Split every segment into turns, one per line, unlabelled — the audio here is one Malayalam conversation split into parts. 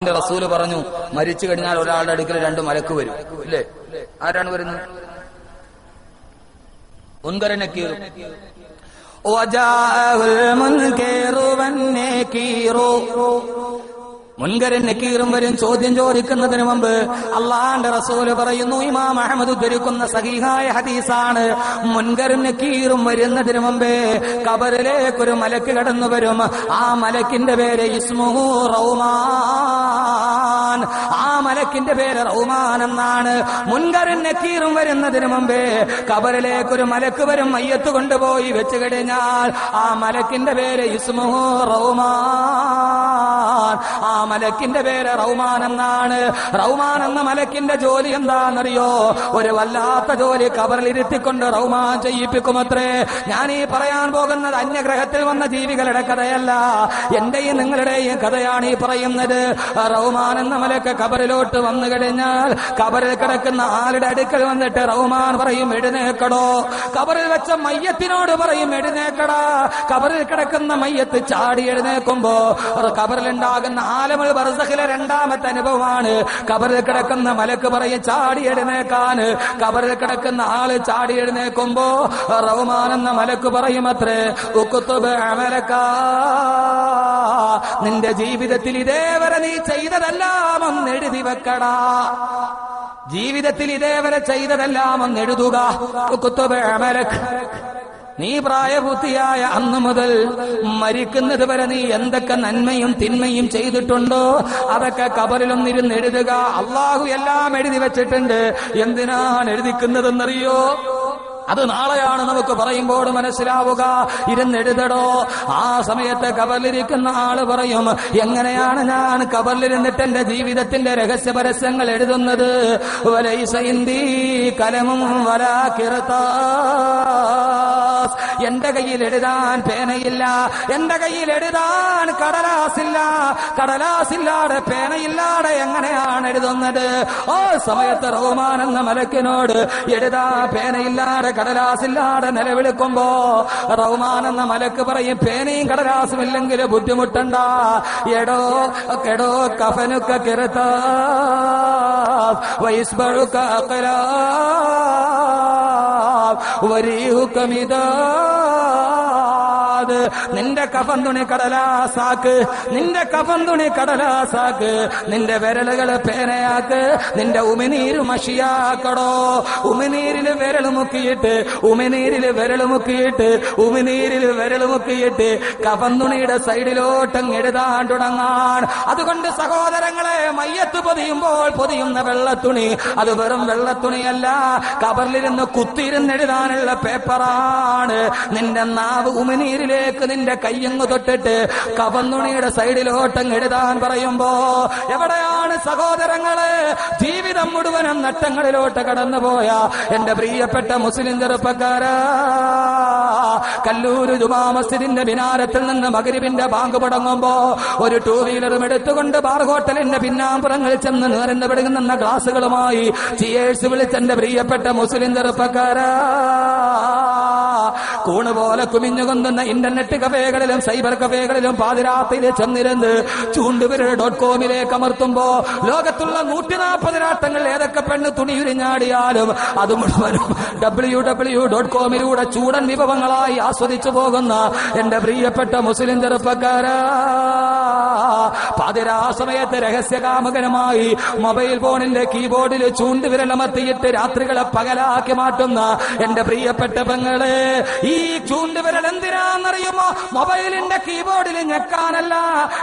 അള്ളാഹുവിന്റെ റസൂൽ പറഞ്ഞു മരിച്ചു കഴിഞ്ഞാൽ ഒരാളുടെ അടുക്കൽ രണ്ട് മലക്ക് വരും. ഇല്ലേ? ആരാണ് വരുന്നത്? മുൻകരനെ കീറും. മുൻകരൻ നക്കീറും വരും. ചോദ്യം ചോദിക്കുന്നതിന് മുമ്പ് അള്ളാന്റെ റസൂൽ പറയുന്നു ഇമാം അഹമ്മദ് ഉദ്ധരിക്കുന്ന സഹീഹായ ഹദീസാണ്. മുൻകരൻ നക്കീറും വരുന്നതിന് മുമ്പേ കബറിലേക്കൊരു മലക്ക് കടന്നു വരും. ആ മലക്കിന്റെ പേര് ഇസ്മുഹു റൗമാൻ മലക്കിന്റെ പേര് റൗമാൻ എന്നാണ് മുൻകരൻ നക്കീറും വരുന്നതിന് മുമ്പേ കബറിലേക്ക് ഒരു മലക്ക് വരും മയ്യത്ത് കൊണ്ടുപോയി വെച്ചു കഴിഞ്ഞാൽ ആ മലക്കിന്റെ പേര് ഇസ്മുഹു റൗമാൻ ആ മലക്കിന്റെ പേര് റൗമാൻ എന്നാണ്. റൗമാൻ എന്ന മലക്കിന്റെ ജോലി എന്താണെന്നറിയോ? ഒരു വല്ലാത്ത ജോലി കബറിൽ ഇരുത്തിക്കൊണ്ട് റൗമാൻ ചെയ്യിപ്പിക്കുമത്രേ. ഞാൻ ഈ പറയാൻ പോകുന്നത് അന്യഗ്രഹത്തിൽ വന്ന ജീവികളുടെ കഥയല്ല. എന്റെയും നിങ്ങളുടെയും കഥയാണ് ഈ പറയുന്നത്. റൗമാൻ എന്ന മലക്ക് കബറിലോട്ട് വന്നു കഴിഞ്ഞാൽ കബറിൽ കിടക്കുന്ന ആളുടെ അടുക്കൽ വന്നിട്ട് റൗമാൻ പറയും എഴുന്നേക്കടോ. കബറിൽ വെച്ച മയ്യത്തിനോട് പറയും എഴുന്നേക്കടാ. കബറിൽ കിടക്കുന്ന മയ്യത്ത് ചാടി എഴുന്നേക്കുമ്പോ കബറിലുണ്ടാകുന്ന ആലമുൽ ബർസഖിലെ രണ്ടാമത്തെ അനുഭവമാണ്. കബറിൽ കിടക്കുന്ന മലക്ക് പറയും ചാടി എഴുന്നേക്കാൻ. കബറിൽ കിടക്കുന്ന ആൾ ചാടി എഴുന്നേക്കുമ്പോ റഹ്മാൻ എന്ന മലക്ക് പറയും അത്രേ ഉക്കുത്തുബ് അമലക്ക നിന്റെ ജീവിതത്തിൽ ഇതേവരെ നീ ചെയ്തതെല്ലാം ഒന്ന് എഴുതി വെക്കടാ. ജീവിതത്തിൽ ഇതേവരെ ചെയ്തതെല്ലാം ഒന്ന് എഴുതുക. നീ പ്രായപൂർത്തിയായ അന്ന് മുതൽ മരിക്കുന്നത് വരെ നീ എന്തൊക്കെ നന്മയും തിന്മയും ചെയ്തിട്ടുണ്ടോ? അതൊക്കെ കബറിലൊന്നിരുന്ന് എഴുതുക. അള്ളാഹു എല്ലാം എഴുതി വെച്ചിട്ടുണ്ട്. എന്തിനാണ് എഴുതിക്കുന്നതെന്നറിയോ? അത് നാളെയാണ് നമുക്ക് പറയുമ്പോൾ മനസ്സിലാവുക. ഇരുന്നെഴുതടോ ആ സമയത്ത് കബറിലിരിക്കുന്ന ആൾ പറയും എങ്ങനെയാണ് ഞാൻ കബറിലിരുന്നിട്ട് എന്റെ ജീവിതത്തിന്റെ രഹസ്യ പരസ്യങ്ങൾ എഴുതുന്നത് കലമും വരാ കലമും കിറത്താസ് എന്റെ കയ്യിൽ എഴുതാൻ പേനയില്ല. എന്റെ കയ്യിൽ എഴുതാൻ കടലാസില്ല. കടലാസില്ലാതെ പേനയില്ലാതെ എങ്ങനെയാണ് എഴുതുന്നത്? ഓ സമയത്ത് റഹ്മാൻ എന്ന മലക്കിനോട് എഴുതാ പേനയില്ലാതെ കടലാസില്ലാതെ നിലവിളിക്കുമ്പോ റഹ്മാൻ എന്ന മലക്ക് പറയും പേനയും കടലാസും ഇല്ലെങ്കിൽ ബുദ്ധിമുട്ടണ്ട. എടോ കെടോ കഫനുക്ക കിരത്ത വൈസ്ബഴുക്ക അക്കലാ. വരീഹുക്കമിതാ നിന്റെ കഫൻ തുണി കടലാസാക്ക് നിന്റെ കഫൻ തുണി കടലാസാക്ക് നിന്റെ വിരലുകൾ പേനയാക്ക്. നിന്റെ ഉമിനീര് മഷിയാക്കടോ. ഉമിനീരിൽ വിരൽ മുക്കിയിട്ട് ഉമിനീരിൽ വിരൽ മുക്കിയിട്ട് ഉമിനീരിൽ വിരൽ മുക്കിയിട്ട് കഫൻ തുണിയുടെ സൈഡിലോട്ടങ്ങ് എഴുതാൻ തുടങ്ങാൻ അതുകൊണ്ട് സഹോദരങ്ങളെ മയ്യത്ത് പൊതിയുമ്പോൾ പൊതിയുന്ന വെള്ളത്തുണി അത് വെറും വെള്ളത്തുണിയല്ല. കബറിലിരുന്ന് കുത്തിയിരുന്ന് എഴുതാനുള്ള പേപ്പറാണ്. നിന്റെ നാവ് ഉമിനീരിലേക്ക് നിന്റെ കയ്യങ്ങ് തൊട്ടിട്ട് കവന്നുണിയുടെ സൈഡിലോട്ടങ്ങ് എഴുതാൻ പറയുമ്പോ എവിടെയാണ് സഹോദരങ്ങൾ? ജീവിതം മുഴുവനും നട്ടങ്ങളിലോട്ട് കടന്നുപോയ എന്റെ പ്രിയപ്പെട്ട മുസ്ലിം ചെറുപ്പക്കാരാ. കല്ലൂര് ജുമാ മസ്ജിദിന്റെ വിനാരത്തിൽ നിന്ന് മകരിവിന്റെ ബാങ്ക് പടങ്ങുമ്പോ ഒരു ടൂ വീലറും എടുത്തുകൊണ്ട് ബാർ ഹോട്ടലിന്റെ പിന്നാമ്പുറങ്ങളിൽ ചെന്ന് നേരം പിടുങ്ങുന്ന ഗ്ലാസുകളുമായി ചിയേഴ്സ് വിളിച്ചെന്റെ പ്രിയപ്പെട്ട മുസ്ലിം ചെറുപ്പക്കാരാ. കൂണ് പോലെ കുമിഞ്ഞു കൊണ്ടുന്ന ഇന്റർനെറ്റ് കഫേകളിലും സൈബർ കഫേകളിലും പാതിരാത്രിയിൽ ചെന്നിരുന്ന് ചൂണ്ടുവിരൽ ഡോട്ട് കോമിലേക്ക് അമർത്തുമ്പോ ലോകത്തുള്ള നൂറ്റി നാൽപ്പത് രാട്ടങ്ങൾ ഏതൊക്കെ പെണ്ണ് തുണിയുരിഞ്ഞാടിയാലും അത് മുഴുവനും ഡബ്ല്യു ഡബ്ല്യു ഡോട്ട് കോമിലൂടെ ചൂടൻ വിഭവങ്ങളായി ആസ്വദിച്ചു പോകുന്ന എന്റെ പ്രിയപ്പെട്ട മുസ്ലിം ചെറുപ്പക്കാരാ. പാതിരാ സമയത്ത് രഹസ്യകാമകനുമായി മൊബൈൽ ഫോണിന്റെ കീബോർഡിൽ ചൂണ്ടുവിരലമർത്തിയിട്ട് രാത്രികളെ പകലാക്കി മാറ്റുന്ന എന്റെ പ്രിയപ്പെട്ട പെങ്ങളെ ഈ ചൂണ്ടുവിരൽ എന്തിനാണെന്നറിയുമോ? മൊബൈലിന്റെ കീബോർഡിൽ ഞെക്കാനല്ല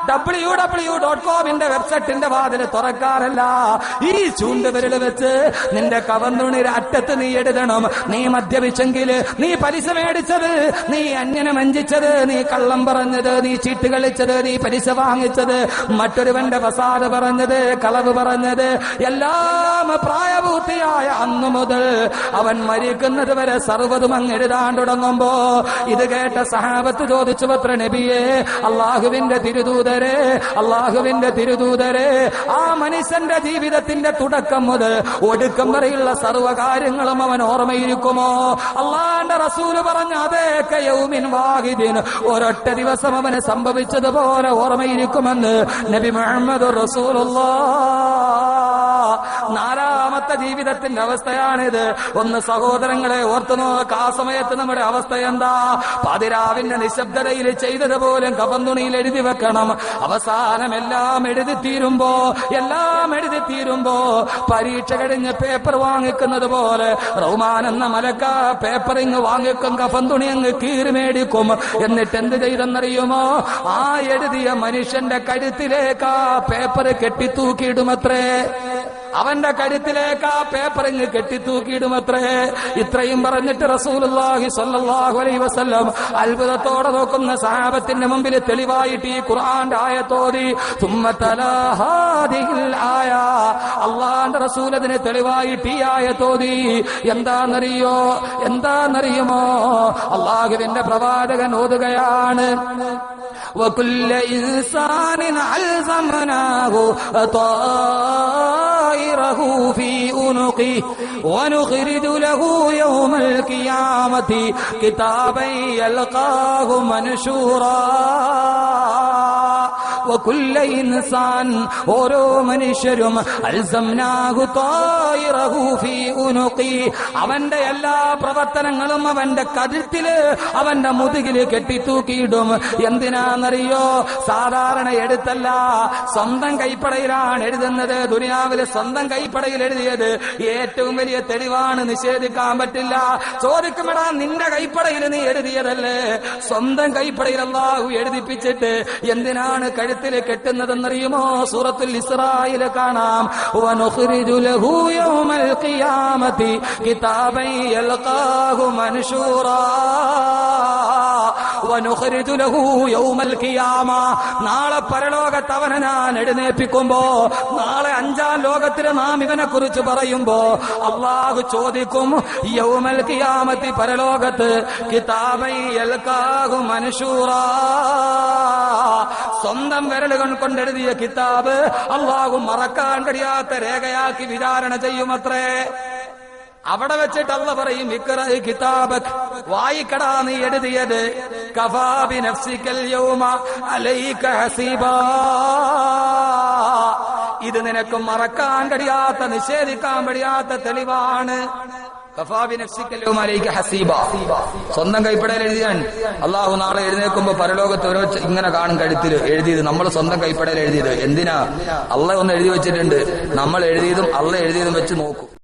ഡബ്ല്യു ഡബ്ല്യു ഡോട്ട് കോമിന്റെ വെബ്സൈറ്റിന്റെ വാതിൽ തുറക്കാനല്ല. ഈ ചൂണ്ടുവിരൽ വെച്ച് നിന്റെ കവന്തുണിരറ്റത്ത് അറ്റത്ത് നീ എഴുതണം. നീ മദ്യപിച്ചെങ്കിൽ നീ പലിശ മേടിച്ചത് നീ അന്യനെ വഞ്ചിച്ചത് നീ കള്ളം പറഞ്ഞത് നീ ചീട്ട് കളിച്ചത് നീ പലിശ വാങ്ങിച്ചത്. മറ്റൊരുവന്റെ ഫസാദ് പറഞ്ഞത് കളവ് പറഞ്ഞത്. എല്ലാം പ്രായപൂർത്തിയായ അന്നു മുതൽ അവൻ മരിക്കുന്നത് വരെ സർവതും അങ്ങ് എഴുതാൻ തുടങ്ങുമ്പോ ഇത് കേട്ട സഹാബത്ത് ചോദിച്ചു പത്ര നബിയെ അള്ളാഹുവിന്റെ തിരുദൂതരെ അള്ളാഹുവിന്റെ തിരുദൂതരെ ആ മനുഷ്യന്റെ ജീവിതത്തിന്റെ തുടക്കം മുതൽ ഒടുക്കം വരെയുള്ള സർവകാര്യങ്ങളും അവൻ ഓർമ്മയിരിക്കുമോ അള്ളാന്റെ റസൂൽ പറഞ്ഞ വാഹിദിൻ. ഒരൊറ്റ ദിവസം അവന് സംഭവിച്ചതുപോലെ ഓർമ്മയിരിക്കുമെന്ന് നബി മുഹമ്മദ് റസൂലുള്ള നാലാമത്തെ ജീവിതത്തിന്റെ അവസ്ഥയാണിത്. ഒന്ന് സഹോദരങ്ങളെ ഓർത്തു നോക്ക്. ആ സമയത്ത് നമ്മുടെ അവസ്ഥ എന്താ? പതിരാവിന്റെ നിശബ്ദതയിൽ ചെയ്തതുപോലും കപന്തുണിയിൽ എഴുതി വെക്കണം. അവസാനം എല്ലാം എഴുതി തീരുമ്പോ എല്ലാം എഴുതി തീരുമ്പോ പരീക്ഷ കഴിഞ്ഞ് പേപ്പർ വാങ്ങിക്കുന്നത് പോലെ റൗമാൻ എന്ന മലക്ക പേപ്പർ ഇങ്ങ് വാങ്ങിക്കും കഫന്തുണി അങ്ങ് കീറിമേടിക്കും എന്നിട്ട് എന്ത് ചെയ്തെന്നറിയുമോ? ആ എഴുതിയ മനുഷ്യന്റെ കഴുത്തിലേക്കാ ആ പേപ്പർ കെട്ടിത്തൂക്കിയിടുമത്രേ. അവന്റെ കഴുത്തിലേക്ക് ആ പേപ്പർ ഇങ്ങ് കെട്ടിത്തൂക്കിയിടുമത്രേ ഇത്രയും പറഞ്ഞിട്ട് റസൂലുള്ളാഹി സ്വല്ലല്ലാഹു അലൈഹി വസല്ലം അത്ഭുതത്തോടെ നോക്കുന്ന സഹാബത്തിന്റെ മുമ്പിൽ തെളിവായിട്ട് ഈ ഖുർആന്റെ ആയത്തോതി തുമ്മ തലാഹാദിഹിൽ ആയ അള്ളാന്റെ റസൂൽ അതിന് തെളിവായിട്ട് ഈ ആയത്തോതി എന്താന്നറിയോ എന്താന്നറിയുമോ അള്ളാഹുവിന്റെ പ്രവാചകൻ ഓതുകയാണ് وكل إنسان ألزمناه طائره في أنقه ونخرج له يوم القيامة كتابا يلقاه منشورا. ഇൻസാൻ ഓരോ മനുഷ്യരും അവന്റെ എല്ലാ പ്രവർത്തനങ്ങളും അവന്റെ കതിർത്തിൽ അവന്റെ മുതുകിൽ കെട്ടിത്തൂക്കിയിടും. എന്തിനാന്നറിയോ? സാധാരണ എടുത്തല്ല സ്വന്തം കൈപ്പടയിലാണ് എഴുതുന്നത്. ദുനിയാവിലെ സ്വന്തം കൈപ്പടയിൽ എഴുതിയത് ഏറ്റവും വലിയ തെളിവാണ് നിഷേധിക്കാൻ പറ്റില്ല. ചോദിക്കുമെടാ നിന്റെ കൈപ്പടയിൽ നീ എഴുതിയതല്ലേ? സ്വന്തം കൈപ്പടയിൽ അല്ലാഹു എഴുതിപ്പിച്ചിട്ട് എന്തിനാണ് കഴുത കഴുത്തിൽ കെട്ടുന്നതെന്നറിയുമോ? സൂറത്തുൽ ഇസ്രായിൽ കാണാം. കിതാബൈ ലഹു നാളെ പരലോകത്ത് അവനെ ഞാൻ എഴുന്നേൽപ്പിക്കുമ്പോ നാളെ അഞ്ചാം ലോകത്തിന് നാം ഇവനെ കുറിച്ച് പറയുമ്പോ അള്ളാഹു ചോദിക്കും യൗമൽ ഖിയാമത്തി പരലോകത്ത് കിതാബൈ എൽക്കാഹു മനുഷൂറ. സ്വന്തം വിരലുകൾ കൊണ്ടെഴുതിയ കിതാബ് അള്ളാഹു മറക്കാൻ കഴിയാത്ത രേഖയാക്കി വിചാരണ ചെയ്യുമത്രേ. അവിടെ വെച്ചിട്ട് അല്ല പറയും ഇക്ര കിതാബ് വായിക്കടാ നീ എഴുതിയത്. കഫാബി നഫ്സിക്കൽ യൗമ അലൈക ഹസീബാ. ഇത് നിനക്ക് മറക്കാൻ കഴിയാത്ത നിഷേധിക്കാൻ കഴിയാത്ത തെളിവാണ്. സ്വന്തം കൈപ്പടയിൽ എഴുതിയാൻ അള്ളാഹു നാളെ എഴുന്നേൽക്കുമ്പോ പരലോകത്ത് ഓരോ ഇങ്ങനെ കാണും കഴുത്തിൽ എഴുതിയത്. നമ്മൾ സ്വന്തം കൈപ്പടയിൽ എഴുതിയത്. എന്തിനാ? അള്ള ഒന്ന് എഴുതി വെച്ചിട്ടുണ്ട്. നമ്മൾ എഴുതിയതും അള്ള എഴുതിയതും വെച്ച് നോക്കും.